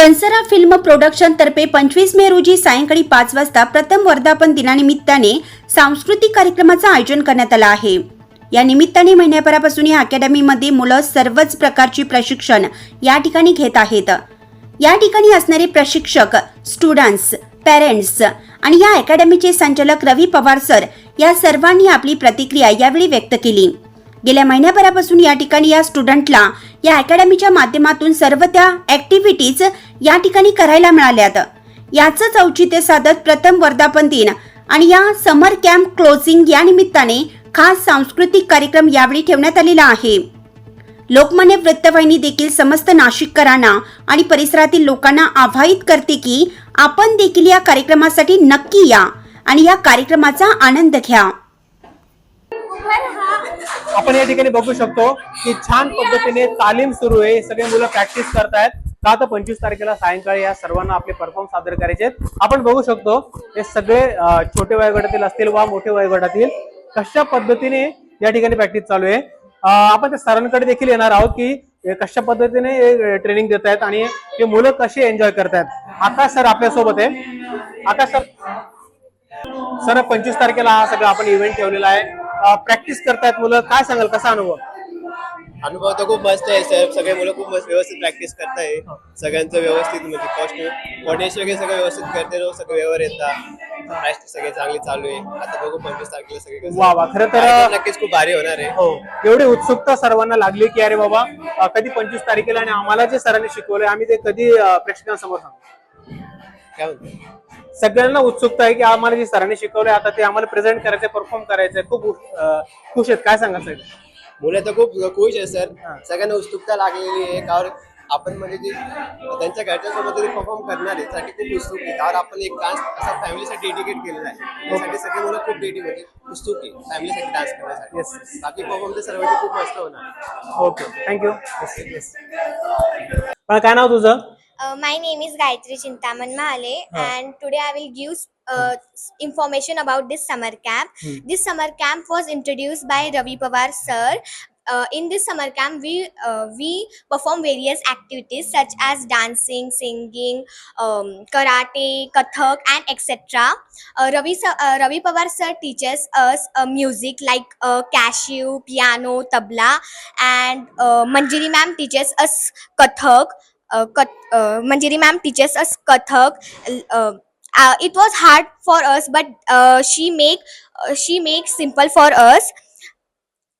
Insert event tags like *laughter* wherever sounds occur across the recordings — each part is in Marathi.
कंसरा फिल्म प्रोडक्शन तर्फे पंचवीस मे रोजी सायंकाळी पाच वाजता प्रथम वर्धापन दिनानिमित्ताने सांस्कृतिक कार्यक्रमाचं आयोजन करण्यात आलं आहे. या निमित्ताने महिन्याभरापासून या अकॅडमीमध्ये मुलं सर्वच प्रकारची प्रशिक्षण या ठिकाणी घेत आहेत. या ठिकाणी असणारे प्रशिक्षक स्टुडंट्स पेरेंट्स आणि या अकॅडमीचे संचालक रवी पवार सर या सर्वांनी आपली प्रतिक्रिया यावेळी व्यक्त केली. गेल्या महिन्याभरापासून या ठिकाणी या स्टुडंटला या अकॅडमीच्या माध्यमातून सर्व त्या ऍक्टिव्हिटीज या ठिकाणी करायला मिळाल्यात. याचंच औचित्य साधत प्रथम वर्धापन दिन आणि या समर कॅम्प क्लोजिंग या निमित्ताने खास सांस्कृतिक कार्यक्रम यावेळी ठेवण्यात आलेला आहे. लोकमान्य वृत्तवाहिनी देखील समस्त नाशिककरांना आणि परिसरातील लोकांना आवाहित करते की आपण देखील या कार्यक्रमासाठी नक्की या आणि या कार्यक्रमाचा आनंद घ्या. आपण या ठिकाणी बघू शकतो की छान पद्धतीने तालीम सुरू आहे. सगळे मुलं प्रॅक्टिस करतायत. का तर पंचवीस तारखेला सायंकाळी या सर्वांना आपले परफॉर्म सादर करायचे आहेत. आपण बघू शकतो हे सगळे छोटे वयोगटातील असतील वा मोठे वयोगटातील कशा पद्धतीने या ठिकाणी प्रॅक्टिस चालू आहे. आपण त्या सरांकडे देखील येणार आहोत की कशा पद्धतीने ट्रेनिंग देत आहेत आणि हे मुलं कशी एन्जॉय करतायत. आकाश सर आपल्यासोबत आहे. आकाश सर सर पंचवीस तारखेला हा सगळा आपण इव्हेंट ठेवलेला आहे. प्रॅक्टिस करतायत मुलं. काय सांगाल? कसा अनुभव? अनुभव तर खूप मस्त आहे सर सगळे मुलं खूप मस्त व्यवस्थित प्रॅक्टिस करताय. सगळ्यांचं व्यवस्थित म्हणजे कॉस्ट कॉर्डिनेशन वगैरे सगळं व्यवस्थित करते सगळे व्यवहार येतात. प्रॅक्टिस सगळे चांगली चालू आहे. आता बघू पंचवीस तारखेला सगळे वा वा. खरं तर नक्कीच खूप भारी होणार आहे. हो. एवढी उत्सुकता सर्वांना लागली की अरे बाबा कधी पंचवीस तारखेला आणि आम्हाला जे सरांनी शिकवलंय आम्ही ते कधी प्रेक्षकांसमोर सांगू? काय म्हणतो सगळ्यांना उत्सुकता आहे की आम्हाला जे सरांनी शिकवलंय आता ते आम्हाला प्रेझेंट करायचं परफॉर्म करायचंय. खूप खुश आहेत. काय सांगाल सर? मुलं तर खूप खुश आहे सर. सगळ्यांना उत्सुकता लागलेली आहे. कारण आपण म्हणजे जे त्यांच्या घरच्यांसोबत तरी परफॉर्म करणार आहे त्यासाठी खूप उत्सुक आहे कारण आपण एक डान्स असा फॅमिलीसाठी डेडिकेट केलेला आहे. त्यासाठी सगळे मुलं खूप डेडिकेट म्हणजे उत्सुक आहे फॅमिलीसाठी डान्स. करण्यासाठी. बाकी परफॉर्म तर सर्वांचे खूप मस्त होणार. ओके. थँक्यू पण काय नाव तुझं? Uh, my name is Gayatri Chintaman Mahale, Huh. and today I will give uh, information about this summer camp. Hmm. This summer camp was introduced by Ravi Pawar sir. Uh, in this summer camp, we uh, we perform various activities such as dancing, singing, um, karate, kathak, and etc. Uh, Ravi sir, uh, Ravi Pawar sir teaches us uh, music like uh, cashew, piano, tabla, and uh, Manjiri ma'am teaches us kathak uh, Kat- uh, Manjiri ma'am teaches us Kathak. Uh, uh, it was hard for us, but uh, she make uh, she makes simple for us.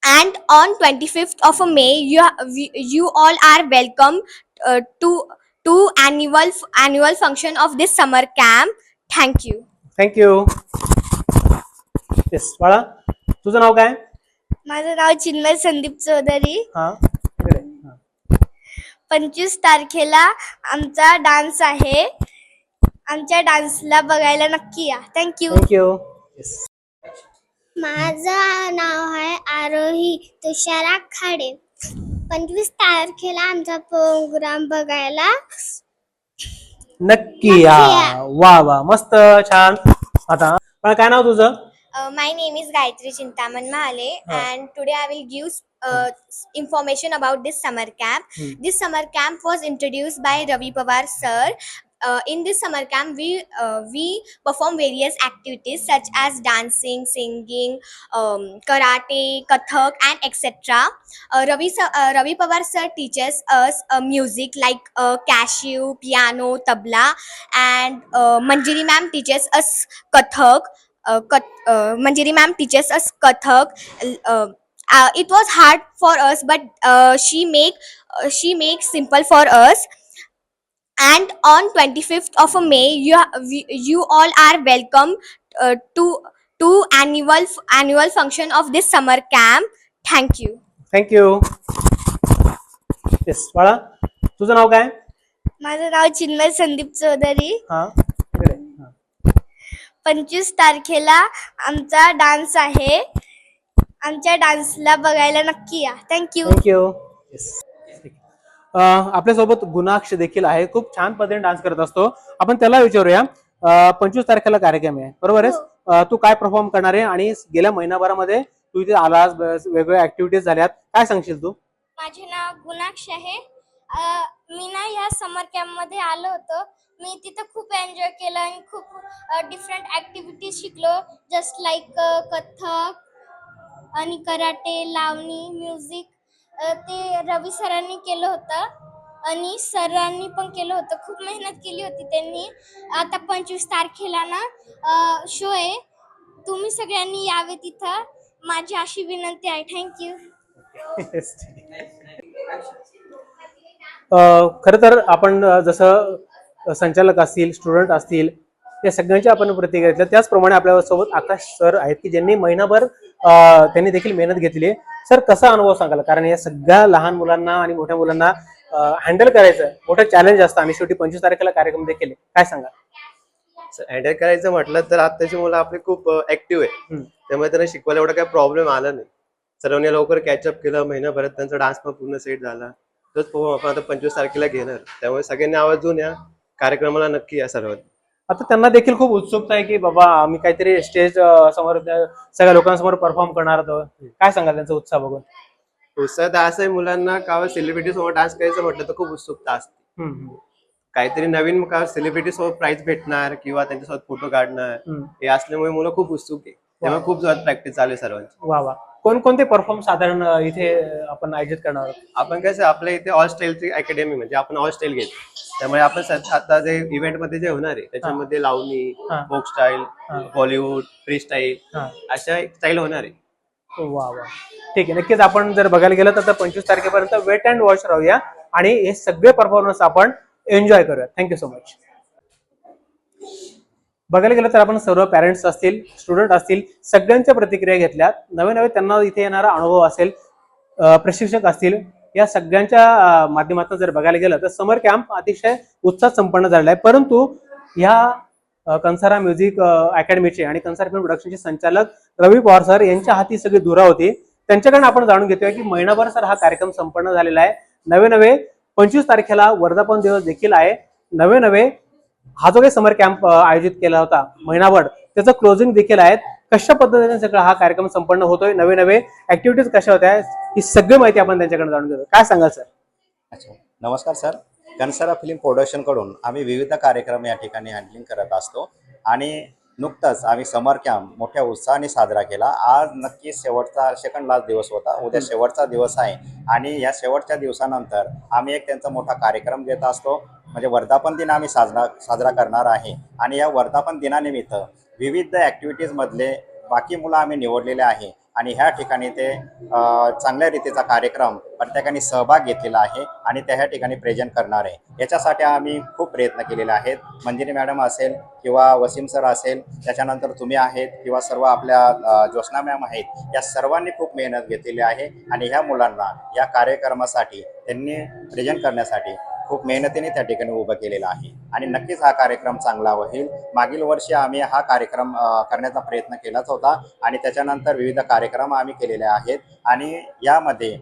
And on 25th of May, you ha- we- you all are welcome uh, to to annual annual function of this summer camp. Thank you. Thank you yes बाळा तुझं नाव काय माझं नाव चिन्मय संदीप चौधरी हा इकडे. हा. पंचवीस तारखेला आमचा डान्स आहे. आमच्या डान्सला बघायला नक्की या. थँक्यू थँक्यू माझं नाव आहे आरोही तुषारा खाडे. पंचवीस तारखेला आमचा प्रोग्राम बघायला नक्की या. या. वा वा. मस्त छान. आता पण काय नाव तुझं? name is Gayatri Chintaman Mahale, Huh. and today I will give uh, information about this summer camp. Hmm. This summer camp was introduced by Ravi Pawar sir. Uh, in this summer camp, we uh, we perform various activities such as dancing, singing, um, karate, kathak, and etc. Uh, Ravi sir, uh, Ravi Pawar sir teaches us uh, music like uh, cashew, piano, tabla, and uh, Manjiri ma'am teaches us kathak uh, Kat- uh, Manjiri ma'am teaches us Kathak. Uh, uh, it was hard for us, but uh, she make uh, she makes simple for us. And on 25th of May, you we, you all are welcome uh, to to annual annual function of this summer camp. Thank you. Thank you yes बाळा तुझं नाव काय माझं नाव चिन्मय संदीप चौधरी हा इकडे. हा. पंचवीस तारखेला आमचा डान्स आहे आमच्या डान्सला बघायला नक्की या. थँक्यू थँक्यू येस आपल्यासोबत गुणाक्ष देखील आहे. खूप छान पद्धतीने डान्स करत असतो. आपण त्याला विचारूया. पंचवीस तारखेला कार्यक्रम आहे. बरोबर आहे? अं, तू काय परफॉर्म करणार आहे? आणि गेल्या महिनाभरामध्ये तू इथे आलास वेगवेगळ्या ऍक्टिव्हिटीज झाल्यात. काय सांगशील तू? माझे नाव गुणाक्ष आहे. मी ना या समर कॅम्पमध्ये आलो होतो. मी तिथं खूप एन्जॉय केलं आणि खूप डिफरंट ॲक्टिव्हिटीज शिकलो. जस्ट लाईक कथ्थक आणि कराटे लावणी म्युझिक ते रवी सरांनी केलं होतं. आणि सरांनी पण केलं होतं. खूप मेहनत केली होती त्यांनी. आता पंचवीस तारखेला ना शो आहे. तुम्ही सगळ्यांनी यावे तिथं. माझी अशी विनंती आहे. थँक्यू खर तर आपण जसं संचालक असतील स्टुडंट असतील या सगळ्यांची आपण प्रतिक्रिया घेतल्या. त्याचप्रमाणे आपल्यासोबत आकाश सर आहेत की ज्यांनी महिनाभर त्यांनी देखील मेहनत घेतली आहे. सर कसा अनुभव सांगाल? कारण या सगळ्या लहान मुलांना आणि मोठ्या मुलांना हँडल करायचं मोठं चॅलेंज असतं. आणि शेवटी पंचवीस तारखेला कार्यक्रम देखील. काय सांगा हँडल करायचं म्हटलं तर आताची मुलं आपली खूप ऍक्टिव्ह आहे. त्यामुळे त्यांना शिकवायला एवढा काही प्रॉब्लेम आला नाही. सर्वांनी लवकर कॅचअप केलं महिनाभरात त्यांचा डान्स पण पूर्ण सेट झाला. तोच आपण आता पंचवीस तारखेला घेणार. त्यामुळे सगळ्यांनी आवाजून या कार्यक्रमाला नक्की या सर्वांनी आता त्यांना देखील खूप उत्सुकता आहे की बाबा आम्ही काहीतरी स्टेज समोर सगळ्या लोकांसमोर परफॉर्म करणार आहोत. काय सांगाल त्यांचा उत्साह बघून? उत्साह तर असं आहे मुलांना का सेलिब्रिटी सोबत डान्स करायचं म्हटलं तर खूप उत्सुकता असते. काहीतरी नवीन का सेलिब्रिटी सोबत प्राइज भेटणार किंवा त्यांच्यासोबत फोटो काढणार. हे असल्यामुळे मुलं खूप उत्सुक आहे. त्यामुळे खूप जोरात प्रॅक्टिस चालू आहे सर्वांची. वा वा. कोणकोणते परफॉर्म साधारण इथे आपण आयोजित करणार आहोत? आपण कसं आपल्या इथे ऑल स्टाईलची अकॅडमी म्हणजे आपण ऑल स्टाईल घेतो. त्यामुळे आपण सध्या आता जे इव्हेंटमध्ये जे होणार आहे त्याच्यामध्ये लावणी हा. फोक स्टाईल हा. बॉलिवूड फ्री स्टाईल हा. अशा स्टाईल होणार आहे वा वा ठीक आहे नक्कीच आपण जर बघायला गेलं तर पंचवीस तारखेपर्यंत वेट अँड वॉच राहूया आणि हे सगळे परफॉर्मन्स आपण एन्जॉय करूया थँक्यू सो मच बघायला गेलं तर आपण सर्व पॅरेंट्स असतील स्टुडंट असतील सगळ्यांच्या प्रतिक्रिया घेतल्या नवे नवे त्यांना इथे येणारा अनुभव असेल अ, प्रशिक्षक असतील या सगळ्यांच्या माध्यमातून जर बघायला गेलं तर समर कॅम्प अतिशय उत्साह संपन्न झालेला आहे. परंतु ह्या कंसारा म्युझिक अकॅडमीचे आणि कंसारा फिल्म प्रोडक्शनचे संचालक रवी पवार सर यांच्या हाती सगळी धुरा होती. त्यांच्याकडून आपण जाणून घेतोय की महिनाभर सर हा कार्यक्रम संपन्न झालेला आहे. नवे नवे पंचवीस तारखेला वर्धापन दिवस देखील आहे. नवे नवे हा जो काही समर कॅम्प आयोजित केला होता महिनाभर त्याचं क्लोजिंग देखील आहेत. कशा पद्धतीने सगळा हा कार्यक्रम संपन्न होतोय? नवे नवे ऍक्टिव्हिटीज कशा होत्या? ही सगळी माहिती आपण त्यांच्याकडे जाणून घेतो काय सांगाल सर? अच्छा. नमस्कार सर. कनसरा फिल्म प्रोडक्शनकडून आम्ही विविध कार्यक्रम या ठिकाणी हँडलिंग करत असतो. आणि नुकताच आम्ही समर कॅम्प मोठ्या उत्साहाने साजरा केला. आज नक्की शेवटचा सेकंड लास्ट दिवस होता. उद्या शेवटचा दिवस आहे. आणि या शेवटच्या दिवसानंतर आम्ही एक त्यांचा मोठा कार्यक्रम घेत असतो. म्हणजे वर्धापन दिन आम्ही साजरा साजरा करणार आहे. आणि या वर्धापन दिनानिमित्त विविध ॲक्टिव्हिटीजमधले बाकी मुलं आम्ही निवडलेले आहे. आणि ह्या ठिकाणी ते चांगल्या रीतीचा कार्यक्रम प्रत्येकाने सहभाग घेतलेला आहे आणि त्या ह्या ठिकाणी प्रेझेंट करणार आहे. याच्यासाठी आम्ही खूप प्रयत्न केलेले आहेत. मंजिरी मॅडम असेल किंवा वसीम सर असेल त्याच्यानंतर तुम्ही आहेत किंवा सर्व आपल्या ज्योत्ना मॅम आहेत या सर्वांनी खूप मेहनत घेतलेली आहे आणि ह्या मुलांना या कार्यक्रमासाठी त्यांनी प्रेझेंट करण्यासाठी खूप मेहनतीने त्या ठिकाणी उभं केलेलं आहे. आणि नक्कीच हा कार्यक्रम चांगला होईल. मागील वर्षी आम्ही हा कार्यक्रम करण्याचा प्रयत्न केलाच होता आणि त्याच्यानंतर विविध कार्यक्रम आम्ही केलेले आहेत. आणि यामध्ये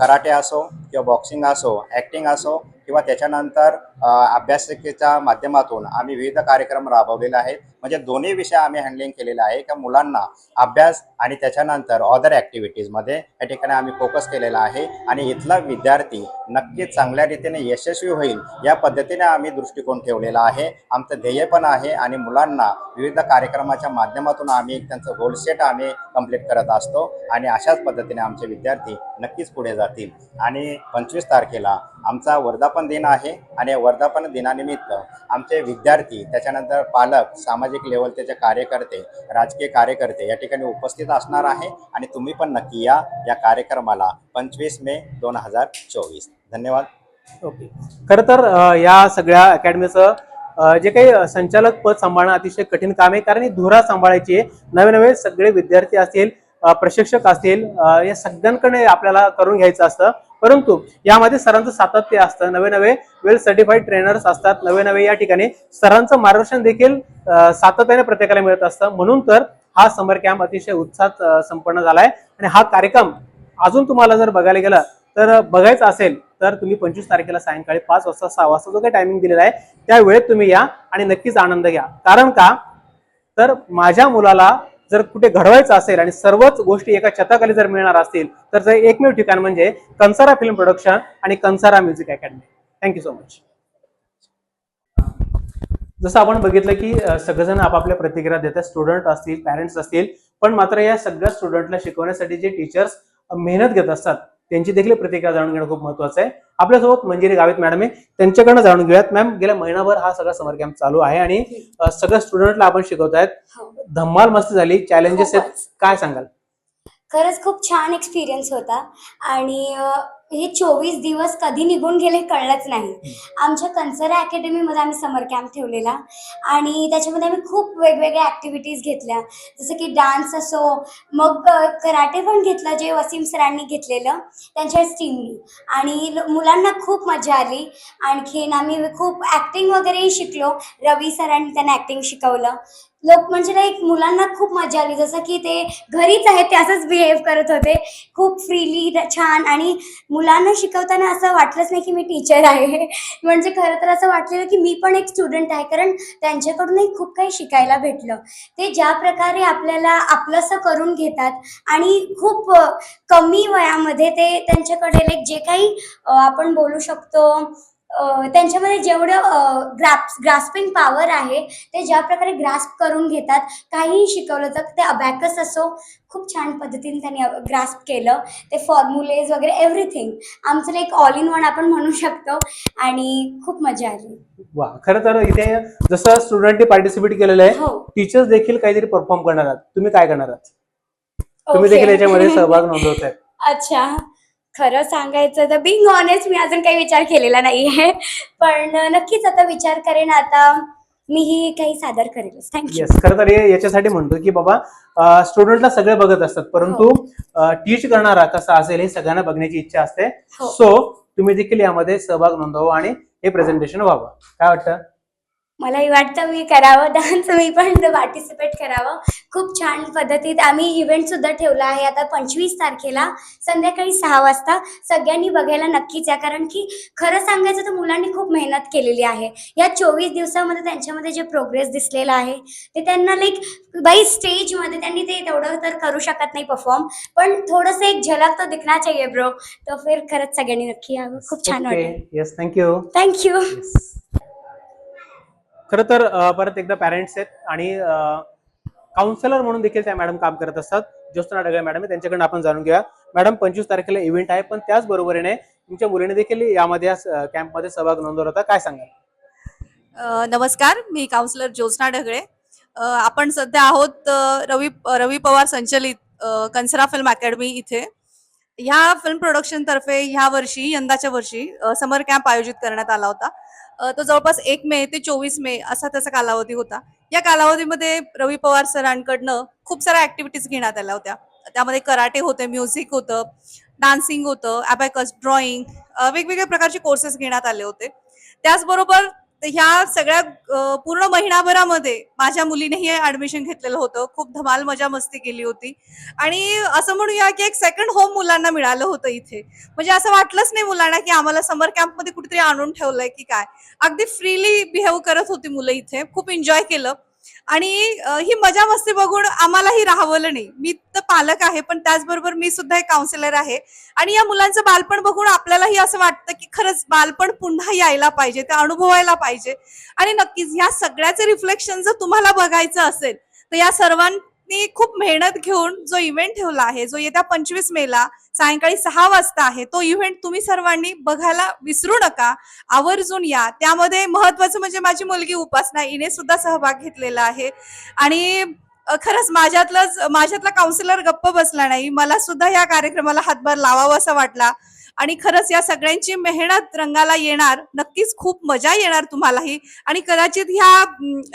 कराटे असो किंवा बॉक्सिंग असो ॲक्टिंग असो किंवा त्याच्यानंतर अभ्यासिकेच्या माध्यमातून आम्ही विविध कार्यक्रम राबवलेले आहेत. म्हणजे दोन्ही विषय आम्ही हँडलिंग केलेले आहे. का मुलांना अभ्यास आणि त्याच्यानंतर अदर ॲक्टिव्हिटीजमध्ये या ठिकाणी आम्ही फोकस केलेला आहे. आणि इथला विद्यार्थी नक्कीच चांगल्या रीतीने यशस्वी होईल या पद्धतीने आम्ही दृष्टिकोन ठेवलेला आहे. आमचं ध्येय पण आहे आणि मुलांना विविध कार्यक्रमाच्या माध्यमातून आम्ही त्यांचं गोलसेट आम्ही कंप्लीट करत असतो आणि अशाच पद्धतीने आमचे विद्यार्थी नक्कीच पुढे जातील. आणि पंचवीस तारखेला आमचा वर्धापन दिन आहे आणि वर्धापन दिनानिमित्त आमचे विद्यार्थी त्याच्यानंतर पालक सामाजिक लेवलचे कार्यकर्ते राजकीय कार्यकर्ते या ठिकाणी उपस्थित असणार आहे आणि तुम्ही पण नक्की या या कार्यक्रमाला पंचवीस मे दोन हजार चोवीस. धन्यवाद. ओके. खरं तर या सगळ्या अकॅडमीचं जे काही संचालक पद सांभाळणं अतिशय कठीण काम आहे. कारण ही धुरा सांभाळायची आहे. नवे नवे सगळे विद्यार्थी असतील प्रशिक्षक असतील या सगळ्यांकडे आपल्याला करून घ्यायचं असतं. परंतु यामध्ये सरांचं सातत्य असतं. नवे नवे वेल सर्टिफाईड ट्रेनर्स असतात. नवे नवे या ठिकाणी सरांचं मार्गदर्शन देखील सातत्याने प्रत्येकाला मिळत असतं. म्हणून तर हा समर कॅम्प अतिशय उत्साहात संपन्न संपन्न झालाय. आणि हा कार्यक्रम अजून तुम्हाला जर बघायला गेलं तर बघायचं असेल तर तुम्ही पंचवीस तारखेला सायंकाळी पाच वाजता सहा वाजता जो काही टायमिंग दिलेला आहे त्या वेळेत तुम्ही या आणि नक्कीच आनंद घ्या. कारण का? तर माझ्या मुलाला जर कुठे घडवायचं असेल आणि सर्वच गोष्टी एका छताखाली जर मिळणार असतील तर ते एकमेव ठिकाण म्हणजे कंसारा फिल्म प्रोडक्शन आणि Kansara music academy thank you so much जसं आपण बघितलं की सगळेजण आपापल्या प्रतिक्रिया देतात स्टुडंट असतील पॅरेंट्स असतील पण मात्र या सगळ्या स्टुडंटला शिकवण्यासाठी जे टीचर्स मेहनत घेत असतात त्यांची देखील प्रतिक्रिया जाणून घेणं खूप महत्वाचं आहे. आपल्यासोबत मंजिरी गावित मॅडम आहे. त्यांच्याकडनं जाणून घेऊयात मॅम गेल्या महिनाभर हा सगळा समर कॅम्प चालू आहे आणि अ, सगळ्या स्टुडंटला आपण शिकवत आहेत. धम्माल मस्ती झाली. चॅलेंजेस आहेत. काय सांगाल? खरंच खूप छान एक्सपिरियन्स होता. आणि हे चोवीस दिवस कधी निघून गेले कळलंच नाही. आमच्या कन्सरा अकॅडमीमध्ये आम्ही समर कॅम्प ठेवलेला. आणि त्याच्यामध्ये आम्ही खूप वेगवेगळ्या ॲक्टिव्हिटीज घेतल्या. जसं की डान्स असो मग कराटे पण घेतलं जे वसीम सरांनी घेतलेलं त्यांच्या टीमनी आणि मुलांना खूप मजा आली. आणखीन आम्ही खूप ॲक्टिंग वगैरेही शिकलो. रवी सरांनी त्यांना ॲक्टिंग शिकवलं. लोक म्हणजे लाईक मुलांना खूप मजा आली. जसं की ते घरीच आहेत ते असंच बिहेव करत होते. खूप फ्रीली छान आणि मुलांना शिकवताना असं वाटलंच नाही की मी टीचर आहे. म्हणजे खरं तर असं वाटलेलं की मी पण एक स्टुडंट आहे कारण त्यांच्याकडूनही खूप काही शिकायला भेटलं. ते ज्या प्रकारे आपल्याला आपलंसं करून घेतात आणि खूप कमी वयामध्ये ते त्यांच्याकडे लाईक जे काही आपण बोलू शकतो त्यांच्यामध्ये जेवढं ग्राप ग्रास्पिंग पॉवर आहे ते ज्या प्रकारे ग्रास्प करून घेतात काहीही शिकवलं तर ते अबॅकस असो खूप छान पद्धतीने त्यांनी ग्रास्प केलं. ते फॉर्म्युलेज वगैरे एव्हरीथिंग. आमचं लाईक ऑल इन वन आपण म्हणू शकतो आणि खूप मजा आली. वा खरं तर इथे जसं स्टुडंटने पार्टिसिपेट केलेलं आहे हो. टीचर्स देखील काहीतरी परफॉर्म करणार आहात. तुम्ही काय करणार आहात? तुम्ही. देखील याच्यामध्ये *laughs* सहभाग नोंदवत आहे अच्छा. खरं सांगायचं तर बिंग ऑनेस्ट मी अजून काही विचार केलेला नाही आहे पण नक्कीच आता विचार करेन. आता मीही काही सादर करेलच. थँक्यू येस खरं तर हे याच्यासाठी म्हणतो की बाबा स्टुडंटला सगळे बघत असतात परंतु टीच करणारा कसा असेल हे सगळ्यांना बघण्याची इच्छा असते. हो. सो तुम्ही देखील यामध्ये सहभाग नोंदवा आणि हे प्रेझेंटेशन व्हावं. काय वाटतं? मलाही वाटतं मी करावं. *laughs* डान्स मी पण पार्टिसिपेट करावं. खूप छान पद्धतीत आम्ही इव्हेंट सुद्धा ठेवला आहे. आता पंचवीस तारखेला संध्याकाळी सहा वाजता. सगळ्यांनी बघायला नक्कीच या. कारण की खरं सांगायचं तर मुलांनी खूप मेहनत केलेली आहे. या चोवीस दिवसामध्ये त्यांच्यामध्ये जे प्रोग्रेस दिसलेला आहे ते त्यांना लाईक बाई स्टेजमध्ये त्यांनी ते तेवढं तर करू शकत नाही परफॉर्म पण थोडंसं एक झलक तर दिखना चाहिए ब्रो तर फिर खरंच सगळ्यांनी नक्की यावं. खूप छान वाटेल. येस थँक्यू थँक्यू खरं तर परत एकदा पॅरेंट्स आहेत आणि काउन्सिलर म्हणून देखील त्या मॅडम काम करत असतात. ज्योत्सना ढगळे मॅडम आहे त्यांच्याकडून आपण जाणून घेऊया. मॅडम पंचवीस तारखेला इव्हेंट आहे पण त्याच बरोबरीने तुमच्या मुलीने देखील यामध्ये कॅम्पमध्ये सहभाग नोंदवला होता. काय सांगाल? नमस्कार. मी काउन्सिलर ज्योत्ना ढगळे. आपण सध्या आहोत रवी रवी पवार संचलित कंसरा कन्सरा फिल्म अकॅडमी इथे. ह्या फिल्म प्रोडक्शन तर्फे ह्या वर्षी यंदाच्या वर्षी समर कॅम्प आयोजित करण्यात आला होता. तो जवळपास एक मे ते चोवीस मे असा त्याचा कालावधी होता. या कालावधीमध्ये रवी पवार सरांकडनं खूप साऱ्या ऍक्टिव्हिटीज घेण्यात आल्या होत्या. त्यामध्ये कराटे होते म्युझिक होतं डान्सिंग होतं अबॅकस ड्रॉइंग वेगवेगळ्या प्रकारचे कोर्सेस घेण्यात आले होते. त्याचबरोबर ह्या सगळ्या पूर्ण महिनाभरामध्ये माझ्या मुलीनेही ऍडमिशन घेतलेलं होतं. खूप धमाल मजा मस्ती केली होती. आणि असं म्हणूया की एक सेकंड होम मुलांना मिळालं होतं इथे. म्हणजे असं वाटलंच नाही मुलांना की आम्हाला समर कॅम्पमध्ये कुठेतरी आणून ठेवलंय की काय. अगदी फ्रीली बिहेव करत होती मुलं इथे. खूप एन्जॉय केलं. आणि ही मजा मस्ती बघून आम्हालाही राहवलं नाही. मी तर पालक आहे पण त्याचबरोबर मी सुद्धा एक काउन्सिलर आहे. आणि या मुलांचं बालपण बघून आपल्यालाही असं वाटतं की खरंच बालपण पुन्हा यायला पाहिजे ते अनुभवायला पाहिजे. आणि नक्कीच ह्या सगळ्याचे रिफ्लेक्शन जर तुम्हाला बघायचं असेल तर या त्यांनी खूप मेहनत घेऊन जो इव्हेंट ठेवला आहे जो येत्या पंचवीस मेला सायंकाळी सहा वाजता आहे तो इव्हेंट तुम्ही सर्वांनी बघायला विसरू नका. आवर्जून या. त्यामध्ये महत्वाचं म्हणजे माझी मुलगी उपासना हिने सुद्धा सहभाग घेतलेला आहे. आणि खरंच माझ्यातलंच माझ्यातला काउन्सिलर गप्प बसला नाही. मला सुद्धा या कार्यक्रमाला हातभार लावावा असा वाटला. आणि खरंच या सगळ्यांची मेहनत रंगाला येणार. नक्कीच खूप मजा येणार तुम्हालाही. आणि कदाचित ह्या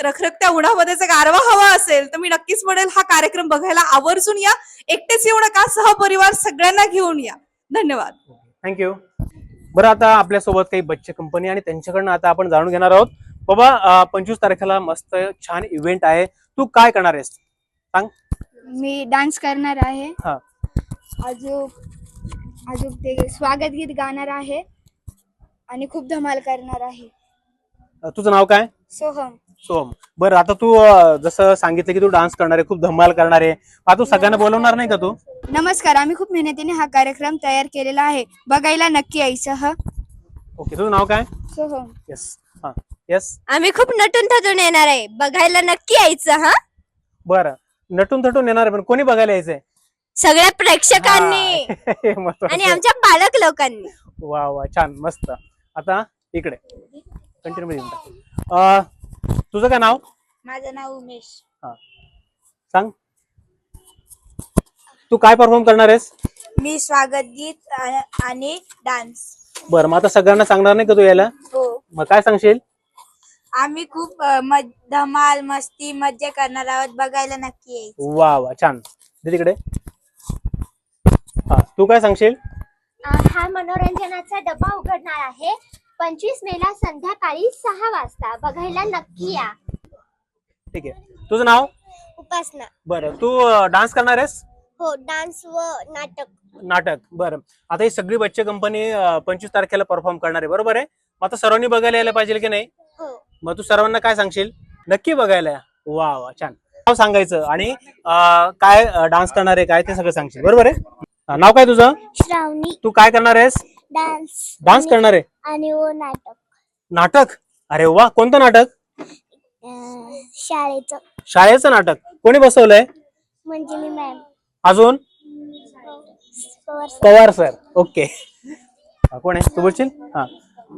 रखरखत्या उन्हामध्ये जर गारवा हवा असेल तर मी नक्कीच म्हणेल हा कार्यक्रम बघायला आवर्जून या. एकटेच येऊ नका सहपरिवार सगळ्यांना घेऊन या. धन्यवाद. थँक्यू बरं आता आपल्यासोबत काही बच्चे कंपनी आणि त्यांच्याकडनं आता आपण जाणून घेणार आहोत. बाबा पंचवीस तारखेला मस्त छान इव्हेंट आहे. तू काय करणार आहेस? मी डान्स करणार आहे. हा. अजून अजून ते स्वागत गीत गाणार आहे आणि खूप धमाल करणार आहे. तुझं नाव काय? सोहम. सोम बरं आता तू अ, जसं सांगितलं की तू डान्स करणार आहे खूप धमाल करणार आहे. आता तू सगळ्यांना बोलवणार नाही का तू? नमस्कार आम्ही खूप मेहनतीने हा कार्यक्रम तयार केलेला आहे. बघायला नक्की यायचं ह? ओके तुझं नाव काय? येस हा. येस आम्ही खूप नटून थटून येणार आहे. बघायला नक्की यायचं हा? बरं. नटून थटून येणार आहे पण कोणी बघायला यायचंय? सगळ्या प्रेक्षकांनी. हा, *laughs* हे महत्वाचं आणि. आमच्या पालक लोकांनी. वा वा छान मस्त. आता इकडे. कंटिन्यू तुझं काय नाव? माझं नाव उमेश. सांग. तू काय परफॉर्म करणार आहेस? मी स्वागत गीत आ- आणि डान्स बरं मग आता सगळ्यांना सांगणार नाही का तू यायला? हो. मग काय सांगशील? आम्ही खूप अ, मज- धमाल मस्ती मज्जा करणार आहोत. बघायला नक्की येईल वा वा छान. दे तिकडे हा तू काय सांगशील? हा मनोरंजनाचा डबा उघडणार आहे. पंचवीस मेला संध्याकाळी सहा वाजता. बघायला नक्की या. ठीक आहे. तुझं नाव? उपासना. बरं तू डान्स करणार आहेस? हो डान्स व नाटक. नाटक बरं. आता ही सगळी बच्चे कंपनी पंचवीस तारखेला परफॉर्म करणार आहे. बरोबर आहे? मग आता सर्वांनी बघायला यायला पाहिजे की नाही? हो. मग तू सर्वांना काय सांगशील? नक्की बघायला या. वा वा छान. नाव सांगायचं आणि अं, काय डान्स करणार आहे काय ते सगळं सांगशील. बरोबर आहे? हा, नाव काय तुझं? श्रावणी. तू काय करणार आहेस? डान्स डान्स करणार आहे? आणि व नाटक. नाटक? अरे वा कोणतं नाटक? अं, शाळेचं. शाळेचं नाटक. कोणी बसवलंय? मंजिली मॅम. अजून? पवार सर. ओके. हा, कोण आहे? तू बोलशील? हा.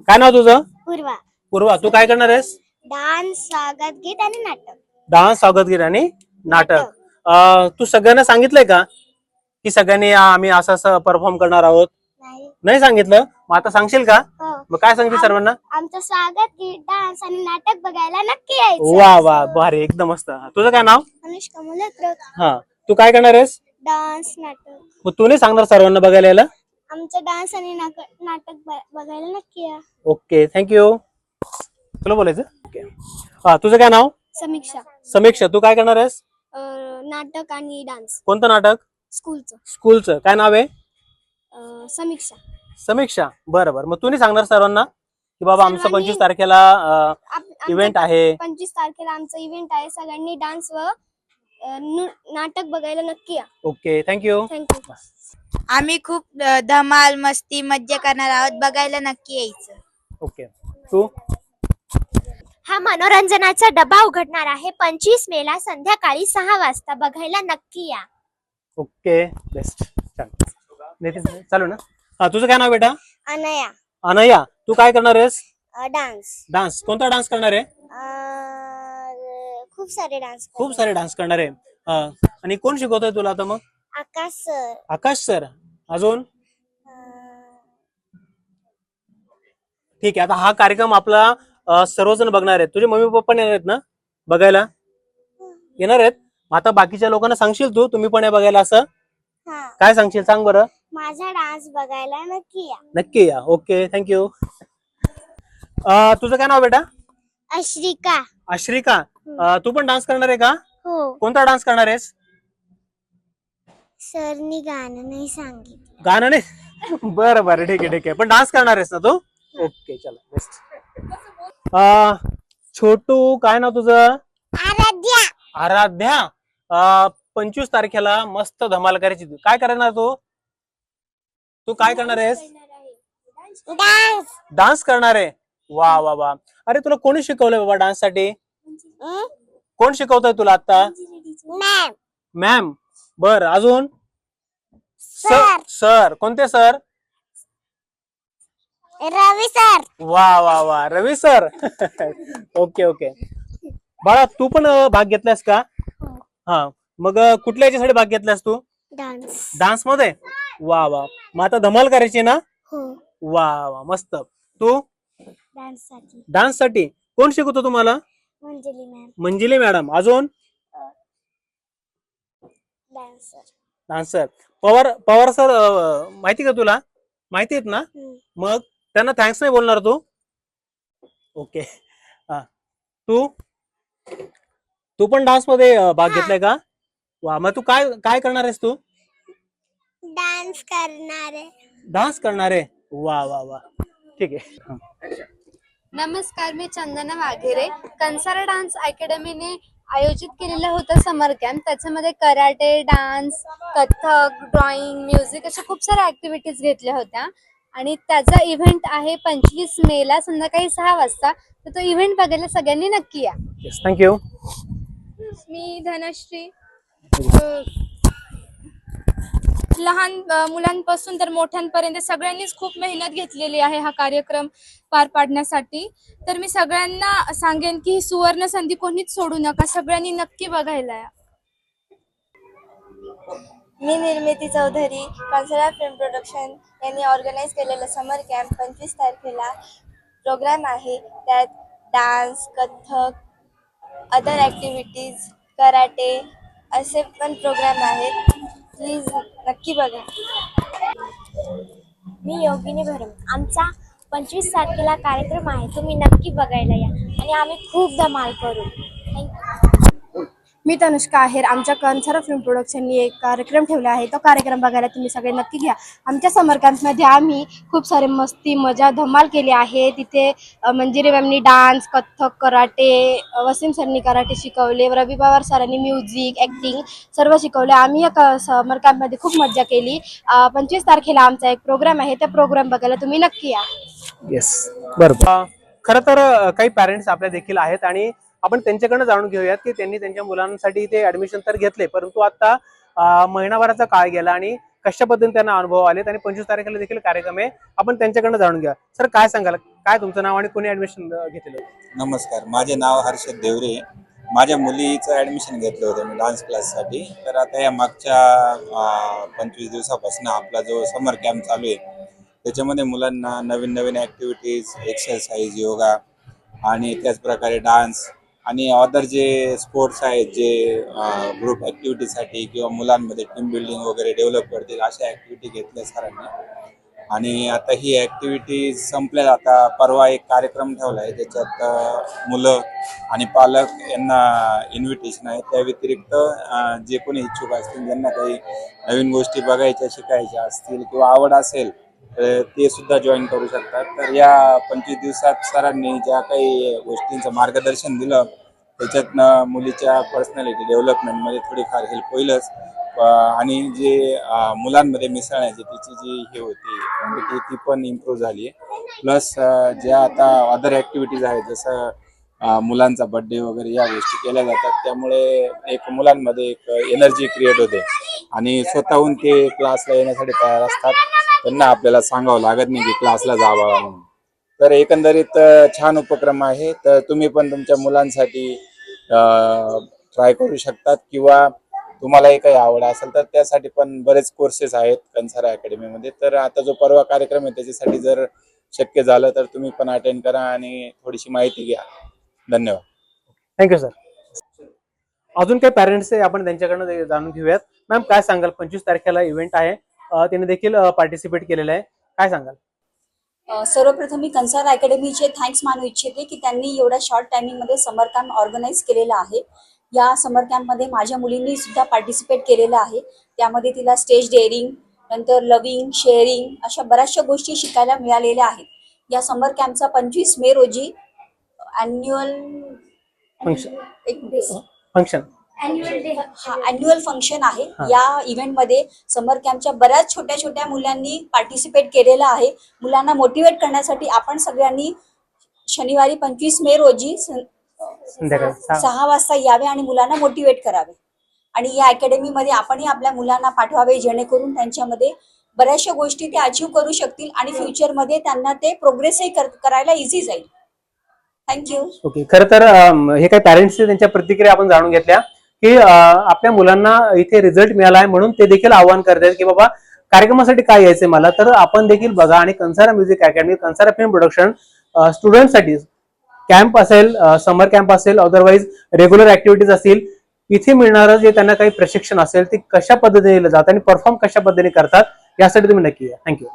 काय नाव तुझं? पूर्वा. पूर्वा. तू काय करणार आहेस? डान्स स्वागत गीत आणि नाटक. डान्स स्वागतगीर आणि नाटक. अं, तू सगळ्यांना सांगितलंय का? की सगळ्यांनी आम्ही असं असं परफॉर्म करणार आहोत. नाही. नाही सांगितलं? मग आता सांगशील का? हो. मग काय सांगशील सर्वांना? आमचं स्वागत गीत डान्स आणि नाटक बघायला नक्की यायचं. वा वा भारी एकदम मस्त. तुझं काय नाव? अनुष्का मुलत्र हा. तू काय करणार आहेस? डान्स नाटक. मग तू नाही सांगणार सर्वांना बघायला यायला? आमचं डान्स आणि नाटक बघायला नक्की या. ओके थँक्यू तुला बोलायचं? ओके. हा तुझं काय नाव? समीक्षा. समीक्षा तू काय करणार आहेस? नाटक आणि डान्स. कोणतं नाटक? स्कूलचं. स्कूलचं. काय नाव आहे? अं, समीक्षा. समीक्षा. बरं बरं. मग तू नाही सांगणार सर्वांना की बाबा आमचं सर्वांनी- पंचवीस तारखेला आप- आमचं इव्हेंट आहे. पंचवीस तारखेला आमचं इव्हेंट आहे. सगळ्यांनी डान्स व अं, नु- नाटक बघायला नक्की या. ओके थँक्यू थँक्यू आम्ही खूप अ, धमाल मस्ती मज्जा करणार आहोत. बघायला नक्की यायचं. ओके. तू? हा मनोरंजनाचा डबा उघडणार आहे. पंचवीस मेला संध्याकाळी सहा वाजता. बघायला नक्की या. ओके बेस्ट छान. नितीन चालू ना? हा तुझं काय नाव बेटा? अनया. अनया. तू काय करणार आहेस? डान्स. डान्स. कोणता डान्स करणार आहे? खूप सारे डान्स खूप सारे डान्स करणार आहे. हा. आणि कोण शिकवतोय तुला आता मग? आकाश सर. आकाश सर. अजून? ठीक आहे आता हा कार्यक्रम आपला अ, सर्वजण बघणार आहेत. तुझे मम्मी पप्पा येणार आहेत ना? बघायला? येणार आहेत? आता बाकीच्या लोकांना सांगशील तू? तुम्ही पण या बघायला असं? हा. काय सांगशील? सांग बरं. माझा डान्स बघायला नक्की या. नक्की या. ओके थँक्यू तुझं काय नाव बेटा? अश्रिका. आश्रिका अ, तू पण डान्स करणार आहे का? हो. कोणता डान्स करणार आहेस? सरनी गाणं नाही सांगितलं. गाणं नाही? *laughs* बरं बरं. ठीक आहे ठीक आहे. पण डान्स करणार आहेस ना तू? ओके चला. बेस्ट छोटू काय नाव तुझं? आराध्या. आराध्या? पंचवीस तारखेला मस्त धमाल करायची. तू काय करणार तू? तू काय करणार आहेस? डान्स करणार आहे. वा वा वा. अरे तुला कोणी शिकवलंय बाबा डान्ससाठी? कोण शिकवतोय तुला आता? मॅम मॅम बर अजून? सर. सर कोणते सर रवी सर वा वा वा. रवी सर ओके ओके बाळा तू पण भाग घेतलास का? हा. मग कुठल्या याच्यासाठी भाग घेतलास तू? डान्स डान्समध्ये वा वा. मग आता धमाल करायची ना? हो. वा वा. मस्त. तू? डान्ससाठी. डान्ससाठी कोण शिकवतो तुम्हाला? मंजली मॅम. मंजिली मॅडम. अजून? Dancer dancer Pawar Pawar sir अ, माहिती का तुला? माहिती आहेत ना? हम्म. मग त्यांना थँक्स नाही बोलणार तू? ओके. हा. तू? तू पण डान्समध्ये अ, भाग हा. घेतलाय का? वा मग तू काय काय करणार आहेस तू? डान्स करणार आहे. डान्स करणार आहे? वा वा वा. ठीक आहे. हा. नमस्कार मी चंदना वाघेरे. कंसारा डान्स अकॅडमीने आयोजित केलेलं होतं समर कॅम्प त्याच्यामध्ये karate dance kathak drawing music अशा खूप साऱ्या ऍक्टिव्हिटीज घेतल्या होत्या. आणि त्याचा इव्हेंट आहे पंचवीस मेला संध्याकाळी सहा वाजता. तर तो इव्हेंट बघायला सगळ्यांनी नक्की या. येस थँक्यू मी धनश्री. लहान मुलांपासून तर मोठ्यांपर्यंत सगळ्यांनीच खूप मेहनत घेतलेली आहे हा कार्यक्रम पार पाडण्यासाठी. तर मी सगळ्यांना सांगेन की ही सुवर्ण संधी कोणीच सोडू नका. सगळ्यांनी नक्की बघायला या. मी निर्मिती चौधरी कन्सरा फिल्म प्रोडक्शन यांनी ऑर्गनाईज केलेलं समर कॅम्प पंचवीस तारखेला प्रोग्राम आहे. त्यात dance kathak other activities karate असे पण प्रोग्राम आहेत. प्लीज नक्की बघा. मी योगिनी भरम. आमचा पंचवीस तारखेला कार्यक्रम आहे तुम्ही नक्की बघायला या. आणि आम्ही खूप धमाल करू. थँक्यू मी तनुष्का आहेर. आमच्या कन्सरा फिल्म प्रोडक्शननी एक कार्यक्रम ठेवला आहे. तो कार्यक्रम बघायला तुम्ही सगळे नक्की घ्या. आमच्या समर कॅम्पमध्ये आम्ही खूप सारे मस्ती मजा धमाल केली आहे. तिथे मंजिरी मॅमनी डान्स कथ्थक कराटे वसीम सरनी कराटे शिकवले रवी पवार सरांनी म्युझिक ॲक्टिंग सर्व शिकवले. आम्ही या समर कॅम्पमध्ये खूप मजा केली. पंचवीस तारखेला आमचा एक प्रोग्राम आहे. त्या प्रोग्राम बघायला तुम्ही नक्की या. येस बरोबर खरं तर काही पॅरेंट्स आपल्या देखील आहेत आणि आपण त्यांच्याकडनं जाणून घेऊयात की त्यांनी त्यांच्या मुलांसाठी ते ऍडमिशन तर घेतले परंतु आता महिनाभराचा काळ गेला आणि कशा पद्धतीने त्यांना अनुभव आलेत आणि पंचवीस तारखेला देखील कार्यक्रम आहे आपण त्यांच्याकडनं जाणून घ्या. सर काय सांगाल? काय तुमचं नाव आणि कोणी ऍडमिशन घेतलेलं नमस्कार माझे नाव हर्षद देवरे. माझ्या मुलीचं ऍडमिशन घेतलं होतं मी डान्स क्लाससाठी तर आता या मागच्या पंचवीस दिवसापासून आपला जो समर कॅम्प चालू आहे त्याच्यामध्ये मुलांना नवीन नवीन ॲक्टिव्हिटीज एक्सरसाइज योगा आणि त्याचप्रकारे डान्स आणि अदर जे स्पोर्ट्स आहेत जे ग्रुप ॲक्टिव्हिटीसाठी किंवा मुलांमध्ये टीम बिल्डिंग वगैरे डेव्हलप करतील अशा ॲक्टिव्हिटी घेतल्या सरांनी. आणि आता ही ॲक्टिव्हिटी संपल्या आता परवा एक कार्यक्रम ठेवला आहे त्याच्यात मुलं आणि पालक यांना इन्व्हिटेशन आहे. त्या व्यतिरिक्त जे कोणी इच्छुक असतील ज्यांना काही नवीन गोष्टी बघायच्या शिकायच्या असतील किंवा आवड असेल ते सुद्धा जॉईन करू शकतात. तर या पंचवीस दिवसात सरांनी ज्या काही गोष्टींचं मार्गदर्शन दिलं त्याच्यातनं मुलीच्या पर्सनॅलिटी डेव्हलपमेंटमध्ये थोडीफार हेल्प होईलच. आणि जे मुलांमध्ये मिसळण्याची तिची जी हे होती क्वांटिटी ती पण इम्प्रूव्ह झाली आहे प्लस ज्या आता अदर ॲक्टिव्हिटीज आहेत जसं मुलांचा बड्डे वगैरे या गोष्टी केल्या जातात. त्यामुळे एक मुलांमध्ये एक एनर्जी क्रिएट होते. आणि स्वतःहून ते क्लासला येण्यासाठी तयार असतात. त्यांना आपल्याला सांगावं लागत नाही की क्लासला जावा म्हणून. तर एकंदरीत छान उपक्रम आहे. तर तुम्ही पण तुमच्या मुलांसाठी ट्राय करू शकतात किंवा तुम्हालाही काही आवड असेल तर त्यासाठी पण बरेच कोर्सेस आहेत कन्सारा अकॅडमीमध्ये तर आता जो परवा कार्यक्रम आहे त्याच्यासाठी जर शक्य झालं तर तुम्ही पण अटेंड करा आणि थोडीशी माहिती घ्या. धन्यवाद. थँक्यू सर अजून काही पॅरेंट्स आहे आपण त्यांच्याकडनं जाणून घेऊयात. मॅम काय सांगाल? पंचवीस तारखेला इव्हेंट आहे. अ, त्यांनी देखील पार्टिसिपेट केलेलं आहे. काय सांगाल? सर्वप्रथम मी कन्सर अकॅडमीचे थँक्स मानू इच्छिते की त्यांनी एवढ्या शॉर्ट टायमिंगमध्ये समर कॅम्प ऑर्गनाईज केलेला आहे. या समर कॅम्पमध्ये माझ्या मुलींनी सुद्धा पार्टिसिपेट केलेलं आहे. त्यामध्ये तिला स्टेज डेअरिंग नंतर लविंग शेअरिंग अशा बऱ्याचशा गोष्टी शिकायला मिळालेल्या आहेत. या समर कॅम्पचा पंचवीस मे रोजी अॅन्युअल फंक्शन अॅन्युअल फंक्शन आहे. हा. या इव्हेंटमध्ये समर कॅम्पच्या बऱ्याच छोट्या छोट्या मुलांनी पार्टिसिपेट केलेलं आहे. मुलांना मोटिवेट करण्यासाठी आपण सगळ्यांनी शनिवारी पंचवीस मे रोजी सहा. वाजता यावे आणि मुलांना मोटिवेट करावे. आणि या अकॅडमीमध्ये आपणही आपल्या मुलांना पाठवावे जेणेकरून त्यांच्यामध्ये बऱ्याचशा गोष्टी ते अचीव करू शकतील आणि फ्युचरमध्ये त्यांना ते प्रोग्रेसही कर- करायला इझी जाईल. थँक्यू ओके खरं तर हे काही पॅरेंट्स त्यांच्या प्रतिक्रिया आपण जाणून घेतल्या. की आपल्या मुलांना इथे रिझल्ट मिळाला आहे म्हणून ते देखील आवाहन करतात की बाबा कार्यक्रमासाठी काय यायचंय मला? तर आपण देखील बघा आणि Kansara music academy Kansara film production स्टुडंटसाठी कॅम्प असेल समर कॅम्प असेल अदरवाईज रेग्युलर ऍक्टिव्हिटीज असतील इथे मिळणारं जे त्यांना काही प्रशिक्षण असेल ते कशा पद्धतीने दिलं जातं आणि परफॉर्म कशा पद्धतीने करतात यासाठी तुम्ही नक्की या. थँक्यू